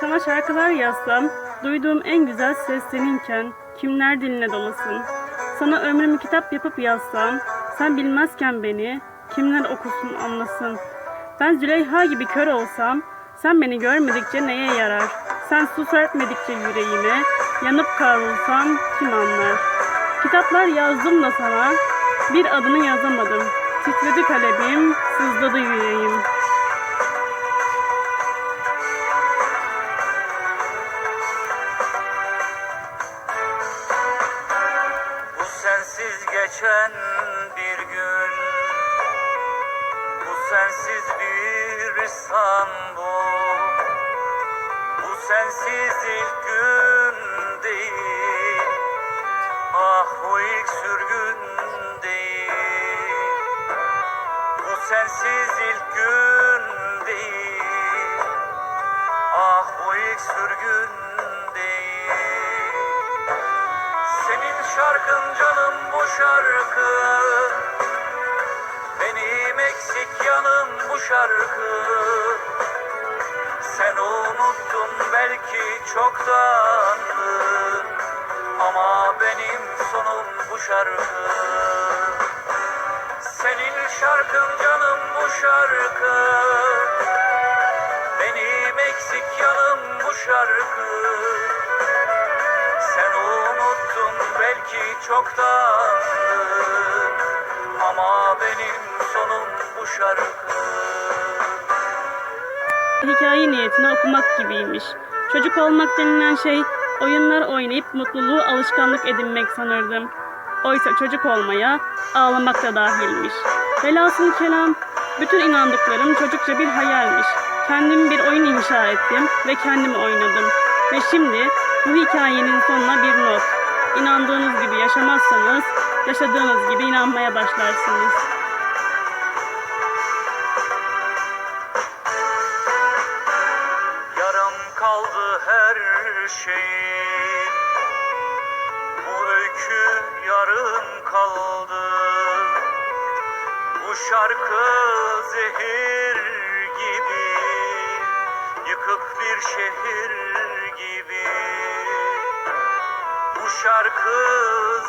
Sana şarkılar yazsam, duyduğum en güzel ses seninken, kimler diline dolasın? Sana ömrümü kitap yapıp yazsam, sen bilmezken beni, kimler okusun anlasın? Ben Züleyha gibi kör olsam, sen beni görmedikçe neye yarar? Sen su serpmedikçe yüreğime, yanıp kavrulsam kim anlar? Kitaplar yazdım da sana, bir adını yazamadım. Titredi kalbim, sızladı yüreğim. Sensiz geçen bir gün. Bu sensiz bir İstanbul. Bu sensiz ilk gün değil. Ah bu ilk sürgün değil. Bu sensiz ilk gün değil. Ah bu ilk sürgün şarkın canım bu şarkı. Benim eksik yanım bu şarkı. Sen unuttun belki çoktandır Ama benim sonum bu şarkı. Senin şarkın canım bu şarkı. Benim eksik yanım bu şarkı belki çoktandır Ama benim sonum bu şarkı Hikaye niyetine okumak gibiymiş. Çocuk olmak denilen şey oyunlar oynayıp mutluluğu alışkanlık edinmek sanırdım. Oysa çocuk olmaya ağlamak da dahilmiş. Velhasıl kelam bütün inandıklarım çocukça bir hayalmiş. Kendim bir oyun inşa ettim ve kendim oynadım. Ve şimdi bu hikayenin sonuna bir not. İnandığınız gibi yaşamazsanız yaşadığınız gibi inanmaya başlarsınız. Yarım kaldı her şeyim Bu öykü yarım kaldı. Bu şarkı zehir gibi. Yıkık bir şehir gibi Bu şarkı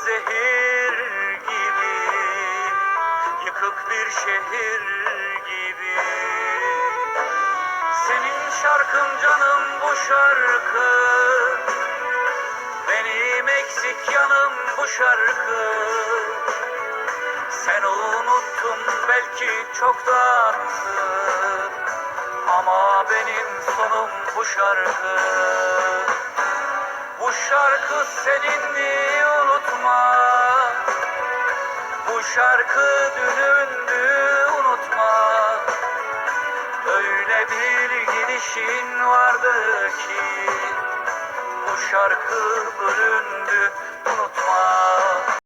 zehir gibi Yıkık bir şehir gibi. Senin şarkın canım bu şarkı Benim eksik yanım bu şarkı. Sen unuttun belki çoktandır Ama benim sonum bu şarkı şarkı senindi unutma? Bu şarkı dünündü unutma? Öyle bir gidişin vardı ki Bu şarkı bölündü unutma